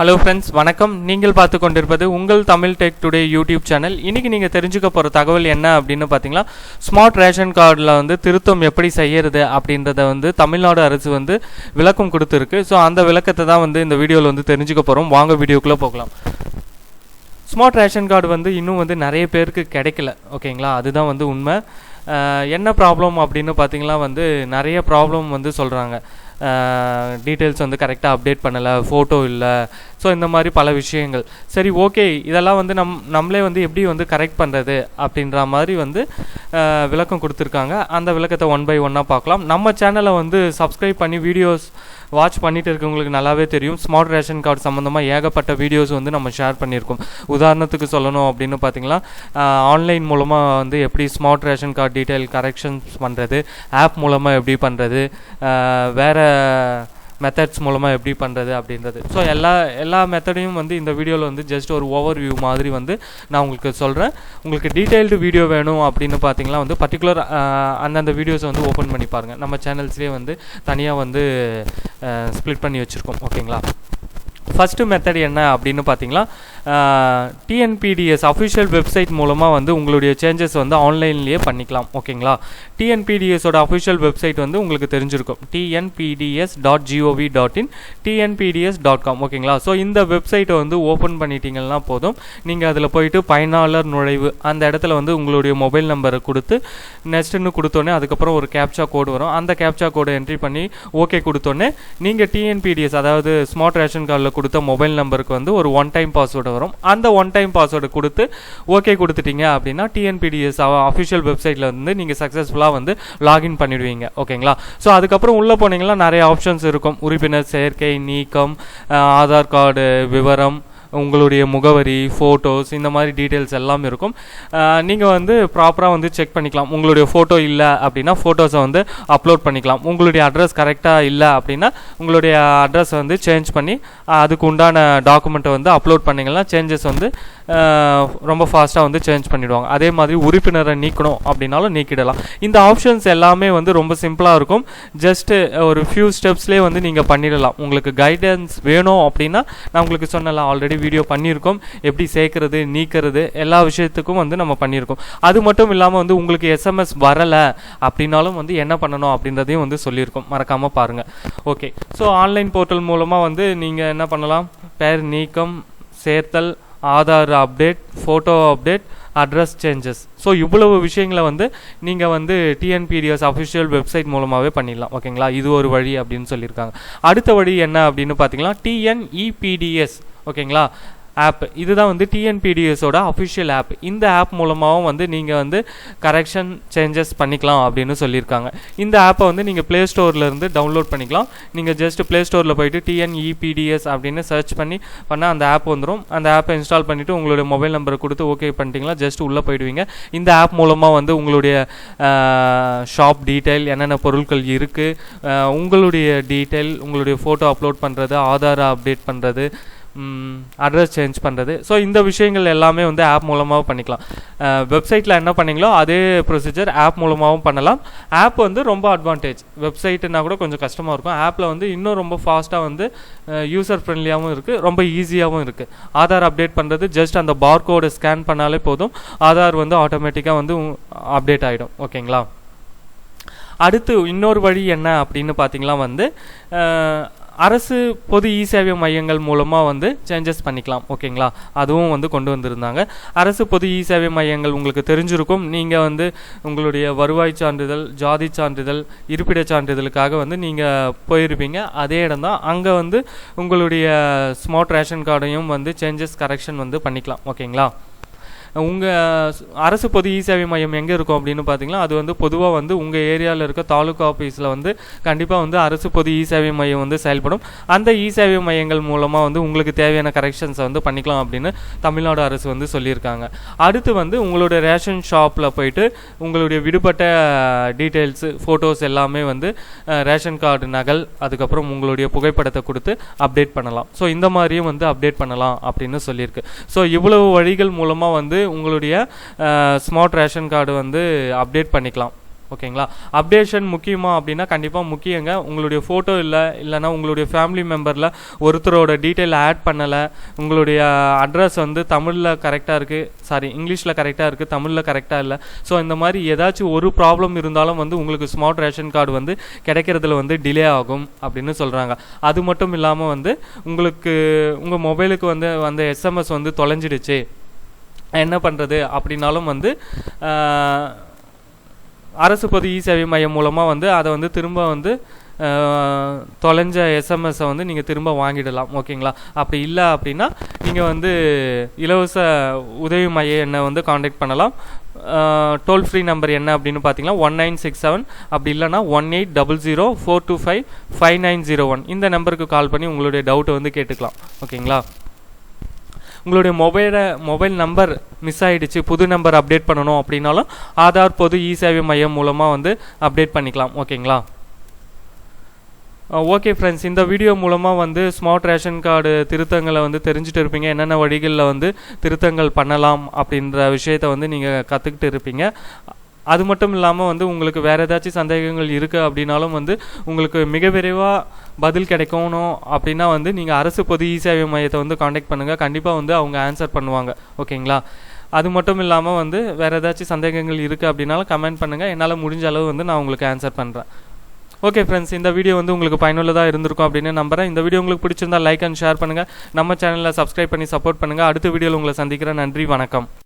Hello friends வணக்கம். நீங்கள் பார்த்து கொண்டிருப்பது உங்கள் Tamil tech today YouTube channel இன்றைக்கி நீங்கள் தெரிஞ்சுக்க போகிற தகவல் என்ன அப்படின்னு பார்த்தீங்கன்னா ஸ்மார்ட் ரேஷன் கார்டில் வந்து திருத்தம் எப்படி செய்யறது அப்படின்றத வந்து தமிழ்நாடு அரசு வந்து விளக்கம் கொடுத்துருக்கு. ஸோ அந்த விளக்கத்தை தான் வந்து இந்த வீடியோவில் வந்து தெரிஞ்சுக்க போகிறோம் வாங்க வீடியோக்குள்ளே போகலாம். ஸ்மார்ட் ரேஷன் கார்டு வந்து இன்னும் வந்து நிறைய பேருக்கு கிடைக்கல. ஓகேங்களா? அதுதான் வந்து உண்மை. என்ன ப்ராப்ளம் அப்படின்னு பார்த்தீங்கன்னா வந்து நிறைய ப்ராப்ளம் வந்து சொல்கிறாங்க டீட்டெயில்ஸ் வந்து கரெக்டாக அப்டேட் பண்ணலை ஃபோட்டோ இல்லை. ஸோ இந்த மாதிரி பல விஷயங்கள். சரி ஓகே இதெல்லாம் வந்து நம் நம்மளே வந்து எப்படி வந்து கரெக்ட் பண்ணுறது அப்படின்ற மாதிரி வந்து விளக்கம் கொடுத்துருக்காங்க. அந்த விளக்கத்தை ஒன் பை ஒன்னாக பார்க்கலாம். நம்ம சேனலை வந்து சப்ஸ்கிரைப் பண்ணி வீடியோஸ் வாட்ச் பண்ணிட்டு இருக்கவங்களுக்கு நல்லாவே தெரியும். ஸ்மார்ட் ரேஷன் கார்டு சம்மந்தமாக ஏகப்பட்ட வீடியோஸ் வந்து நம்ம ஷேர் பண்ணியிருக்கோம். உதாரணத்துக்கு சொல்லணும் அப்படின்னு பார்த்தீங்கன்னா ஆன்லைன் மூலமாக வந்து எப்படி smart ration card detail corrections பண்ணுறது ஆப் மூலமாக எப்படி பண்ணுறது வேறு மெத்தட்ஸ் மூலமாக எப்படி பண்ணுறது அப்படின்றது. ஸோ எல்லா எல்லா மெத்தடையும் வந்து இந்த வீடியோவில் வந்து ஜஸ்ட் ஒரு ஓவர் வியூ மாதிரி வந்து நான் உங்களுக்கு சொல்கிறேன் உங்களுக்கு டீட்டெயில்டு வீடியோ வேணும் அப்படின்னு பார்த்தீங்கன்னா வந்து பர்டிகுலர் அந்தந்த வீடியோஸை வந்து ஓப்பன் பண்ணி பாருங்கள் நம்ம சேனல்ஸ்லேயே வந்து தனியாக வந்து ஸ்ப்ளிட் பண்ணி வச்சுருக்கோம். ஓகேங்களா ஃபஸ்ட்டு மெத்தட் என்ன அப்படின்னு பார்த்தீங்கன்னா டிஎன்பிடிஎஸ் அஃபிஷியல் வெப்சைட் மூலமாக வந்து உங்களுடைய சேஞ்சஸ் வந்து ஆன்லைன்லேயே பண்ணிக்கலாம். ஓகேங்களா? டிஎன்பிடிஎஸோட அஃபிஷியல் வெப்சைட் வந்து உங்களுக்கு தெரிஞ்சிருக்கும். TNPDS dot gov dot in TNPDS dot com ஓகேங்களா? ஸோ இந்த வெப்சைட்டை வந்து ஓப்பன் பண்ணிட்டீங்கன்னா போதும். நீங்கள் அதில் போயிட்டு பயனாளர் நுழைவு அந்த இடத்துல வந்து உங்களுடைய மொபைல் நம்பரை கொடுத்து நெக்ஸ்ட்டுன்னு கொடுத்தோன்னே அதுக்கப்புறம் ஒரு கேப்சா கோடு வரும். அந்த கேப்சா கோடை என்ட்ரி பண்ணி ஓகே கொடுத்தோன்னே நீங்கள் டிஎன்பிடிஎஸ் அதாவது ஸ்மார்ட் ரேஷன் கார்டில் கொடுத்த மொபைல் நம்பருக்கு வந்து ஒரு ஒன் டைம் பாஸ்வேர்டு வரும். அந்த ஒன் டைம் பாஸ்வேர்டு கொடுத்து ஓகே கொடுத்துட்டீங்க அப்படின்னா டிஎன்பிடிஎஸ் அஃபிஷியல் வெப்சைட்டில் வந்து நீங்கள் சக்ஸஸ்ஃபுல்லாக வந்து லாகின் பண்ணிடுவீங்க. ஓகேங்களா ஸோ அதுக்கப்புறம் உள்ளே போனீங்கன்னா நிறைய ஆப்ஷன்ஸ் இருக்கும். உறுப்பினர் சேர்க்கை நீக்கம் ஆதார் கார்டு விவரம் உங்களுடைய முகவரி ஃபோட்டோஸ் இந்த மாதிரி டீட்டெயில்ஸ் எல்லாம் இருக்கும். நீங்கள் வந்து ப்ராப்பராக வந்து செக் பண்ணிக்கலாம். உங்களுடைய ஃபோட்டோ இல்லை அப்படின்னா ஃபோட்டோஸை வந்து அப்லோட் பண்ணிக்கலாம். உங்களுடைய அட்ரஸ் கரெக்டாக இல்லை அப்படின்னா உங்களுடைய அட்ரஸ் வந்து சேஞ்ச் பண்ணி அதுக்கு உண்டான டாக்குமெண்ட்டை வந்து அப்லோட் பண்ணிங்கன்னா சேஞ்சஸ் வந்து ரொம்ப ஃபாஸ்ட்டாக வந்து சேஞ்ச் பண்ணிவிடுவாங்க அதே மாதிரி உறுப்பினரை நீக்கணும் அப்படின்னாலும் நீக்கிடலாம். இந்த ஆப்ஷன்ஸ் எல்லாமே வந்து ரொம்ப சிம்பிளாக இருக்கும். ஜஸ்ட்டு ஒரு ஃபியூ ஸ்டெப்ஸ்லேயே வந்து நீங்கள் பண்ணிடலாம். உங்களுக்கு கைடன்ஸ் வேணும் அப்படின்னா நான் உங்களுக்கு சொன்னலாம் ஆல்ரெடி வீடியோ பண்ணியிருக்கோம். எப்படி சேர்க்கறது நீக்கிறது எல்லா விஷயத்துக்கும் வந்து நம்ம பண்ணியிருக்கோம். அது மட்டும் இல்லாமல் வந்து உங்களுக்கு எஸ்எம்எஸ் வரலை அப்படின்னாலும் வந்து என்ன பண்ணணும் அப்படின்றதையும் வந்து சொல்லியிருக்கோம். மறக்காமல் பாருங்கள் ஓகே ஸோ ஆன்லைன் போர்ட்டல் மூலமாக வந்து நீங்கள் என்ன பண்ணலாம்? பேர் நீக்கம் சேர்த்தல் Aadhaar update photo update address changes so இவ்வளவு விஷயங்களை வந்து நீங்கள் வந்து டிஎன்பிடிஎஸ் அஃபிஷியல் வெப்சைட் மூலமாகவே பண்ணிடலாம். ஓகேங்களா இது ஒரு வழி அப்படின்னு சொல்லியிருக்காங்க. அடுத்த வழி என்ன அப்படின்னு பார்த்தீங்கன்னா டிஎன்இபிடிஎஸ் ஓகேங்களா? ஆப் இதுதான் வந்து டிஎன்பிடிஎஸோட அஃபிஷியல் ஆப். இந்த ஆப் மூலமாகவும் வந்து நீங்கள் வந்து கரெக்ஷன் சேஞ்சஸ் பண்ணிக்கலாம் அப்படின்னு சொல்லியிருக்காங்க. இந்த ஆப்பை வந்து நீங்கள் ப்ளே ஸ்டோர்லேருந்து டவுன்லோட் பண்ணிக்கலாம். நீங்கள் ஜஸ்ட் ப்ளே ஸ்டோரில் போயிட்டு டிஎன்இபிடிஎஸ் அப்படின்னு சர்ச் பண்ணி பண்ணால் அந்த ஆப் வந்துடும் அந்த ஆப்பை இன்ஸ்டால் பண்ணிவிட்டு உங்களுடைய மொபைல் நம்பரை கொடுத்து ஓகே பண்ணிட்டீங்களா? ஜஸ்ட் உள்ளே போயிடுவீங்க. இந்த ஆப் மூலமாக வந்து உங்களுடைய ஷாப் டீட்டெயில் என்னென்ன பொருட்கள் இருக்குது உங்களுடைய டீட்டெயில் உங்களுடைய ஃபோட்டோ அப்லோட் பண்ணுறது ஆதாரை அப்டேட் பண்ணுறது அட்ரஸ் சேஞ்ச் பண்ணுறது ஸோ இந்த விஷயங்கள் எல்லாமே வந்து ஆப் மூலமாக பண்ணிக்கலாம். வெப்சைட்டில் என்ன பண்ணீங்களோ அதே ப்ரொசீஜர் ஆப் மூலமாகவும் பண்ணலாம். ஆப் வந்து ரொம்ப அட்வான்டேஜ் வெப்சைட்டுனா கூட கொஞ்சம் கஷ்டமாக இருக்கும். ஆப்பில் வந்து இன்னும் ரொம்ப ஃபாஸ்ட்டாக வந்து யூசர் ஃப்ரெண்ட்லியாகவும் இருக்குது ரொம்ப ஈஸியாகவும் இருக்குது ஆதார் அப்டேட் பண்ணுறது ஜஸ்ட் அந்த பார்கோடை ஸ்கேன் பண்ணாலே போதும். ஆதார் வந்து ஆட்டோமேட்டிக்காக வந்து அப்டேட் ஆகிடும் ஓகேங்களா? அடுத்து இன்னொரு வழி என்ன அப்படின்னு பார்த்தீங்கன்னா வந்து அரசு பொது இ சேவை மையங்கள் மூலமாக வந்து சேஞ்சஸ் பண்ணிக்கலாம் ஓகேங்களா? அதுவும் வந்து கொண்டு வந்திருந்தாங்க. அரசு பொது இ சேவை மையங்கள் உங்களுக்கு தெரிஞ்சிருக்கும். நீங்கள் வந்து உங்களுடைய வருவாய் சான்றிதழ் ஜாதி சான்றிதழ் இருப்பிடச் சான்றிதழுக்காக வந்து நீங்கள் போயிருப்பீங்க. அதே இடம் தான் அங்கே வந்து உங்களுடைய ஸ்மார்ட் ரேஷன் கார்டையும் வந்து சேஞ்சஸ் கரெக்ஷன் வந்து பண்ணிக்கலாம் ஓகேங்களா? உங்கள் அரசு பொது இ சேவை மையம் எங்கே இருக்கும் அப்படின்னு பார்த்தீங்கன்னா அது வந்து பொதுவாக வந்து உங்கள் ஏரியாவில் இருக்க தாலுகா ஆஃபீஸில் வந்து கண்டிப்பாக வந்து அரசு பொது இ சேவை மையம் வந்து செயல்படும். அந்த இ சேவை மையங்கள் மூலமாக வந்து உங்களுக்கு தேவையான கரெக்ஷன்ஸை வந்து பண்ணிக்கலாம் அப்படின்னு தமிழ்நாடு அரசு வந்து சொல்லியிருக்காங்க. அடுத்து வந்து உங்களுடைய ரேஷன் ஷாப்பில் போயிட்டு உங்களுடைய விடுபட்ட டீட்டெயில்ஸு ஃபோட்டோஸ் எல்லாமே வந்து ரேஷன் கார்டு நகல் அதுக்கப்புறம் உங்களுடைய புகைப்படத்தை கொடுத்து அப்டேட் பண்ணலாம். ஸோ இந்த மாதிரியும் வந்து அப்டேட் பண்ணலாம் அப்படின்னு சொல்லியிருக்கு. ஸோ இவ்வளவு வழிகள் மூலமாக வந்து உங்களுடைய ஸ்மார்ட் ரேஷன் கார்டு வந்து அப்டேட் பண்ணிக்கலாம். ஓகேங்களா? அப்டேஷன் முக்கியமா அப்படின்னா கண்டிப்பாக முக்கியங்க. உங்களுடைய ஃபோட்டோ இல்லை இல்லைன்னா உங்களுடைய ஃபேமிலி மெம்பரில் ஒருத்தரோட டீட்டெயில் ஆட் பண்ணலை. உங்களுடைய அட்ரஸ் வந்து தமிழில் கரெக்டாக இருக்குது சாரி இங்கிலீஷில் கரெக்டாக இருக்குது தமிழில் கரெக்டாக இல்லை. ஸோ இந்த மாதிரி ஏதாச்சும் ஒரு ப்ராப்ளம் இருந்தாலும் வந்து உங்களுக்கு ஸ்மார்ட் ரேஷன் கார்டு வந்து கிடைக்கிறதுல வந்து டிலே ஆகும் அப்படின்னு சொல்கிறாங்க அது மட்டும் இல்லாமல் வந்து உங்களுக்கு உங்கள் மொபைலுக்கு வந்து அந்த எஸ்எம்எஸ் வந்து தொலைஞ்சிடுச்சு. என்ன பண்ணுறது அப்படின்னாலும் வந்து அரசு பொது இ சேவை மையம் மூலமாக வந்து அதை வந்து திரும்ப வந்து தொலைஞ்ச எஸ்எம்எஸை வந்து நீங்கள் திரும்ப வாங்கிடலாம் ஓகேங்களா? அப்படி இல்லை அப்படின்னா நீங்கள் வந்து இலவச உதவி மைய எண்ணை வந்து காண்டாக்ட் பண்ணலாம். டோல் ஃப்ரீ நம்பர் என்ன அப்படின்னு பார்த்தீங்கன்னா ஒன் நைன் சிக்ஸ் செவன் அப்படி இல்லைன்னா one eight double zero four two five five nine zero one இந்த நம்பருக்கு கால் பண்ணி உங்களுடைய டவுட்டை வந்து கேட்டுக்கலாம் ஓகேங்களா? உங்களுடைய மொபைலை மொபைல் நம்பர் மிஸ் ஆகிடுச்சு புது நம்பர் அப்டேட் பண்ணணும் அப்படின்னாலும் ஆதார் பொது இ சேவை மையம் மூலமாக வந்து அப்டேட் பண்ணிக்கலாம். ஓகேங்களா? ஓகே ஃப்ரெண்ட்ஸ் இந்த வீடியோ மூலமாக வந்து ஸ்மார்ட் ரேஷன் கார்டு திருத்தங்களை வந்து தெரிஞ்சுட்டு இருப்பீங்க. என்னென்ன வழிகளில் வந்து திருத்தங்கள் பண்ணலாம் அப்படின்ற விஷயத்த வந்து நீங்கள் கற்றுக்கிட்டு இருப்பீங்க. அது மட்டும் இல்லாமல் வந்து உங்களுக்கு வேறு ஏதாச்சும் சந்தேகங்கள் இருக்குது அப்படின்னாலும் வந்து உங்களுக்கு மிக விரைவாக பதில் கிடைக்கணும் அப்படின்னா வந்து நீங்கள் அரசு பொது இ சேவை மையத்தை வந்து காண்டாக்ட் பண்ணுங்கள் கண்டிப்பாக வந்து அவங்க ஆன்சர் பண்ணுவாங்க. ஓகேங்களா? அது மட்டும் இல்லாமல் வந்து வேறு ஏதாச்சும் சந்தேகங்கள் இருக்குது அப்படின்னாலும் கமெண்ட் பண்ணுங்கள் என்னால் முடிஞ்ச அளவு வந்து நான் உங்களுக்கு ஆன்சர் பண்ணுறேன் ஓகே ஃப்ரெண்ட்ஸ் இந்த வீடியோ வந்து உங்களுக்கு பயனுள்ளதாக இருந்திருக்கும் அப்படின்னு நம்புறேன். இந்த வீடியோ உங்களுக்கு பிடிச்சிருந்தா லைக் அண்ட் ஷேர் பண்ணுங்கள் நம்ம சேனலில் சப்ஸ்கிரைப் பண்ணி சப்போர்ட் பண்ணுங்கள் அடுத்த வீடியோவில் உங்களை சந்திக்கிறேன். நன்றி வணக்கம்.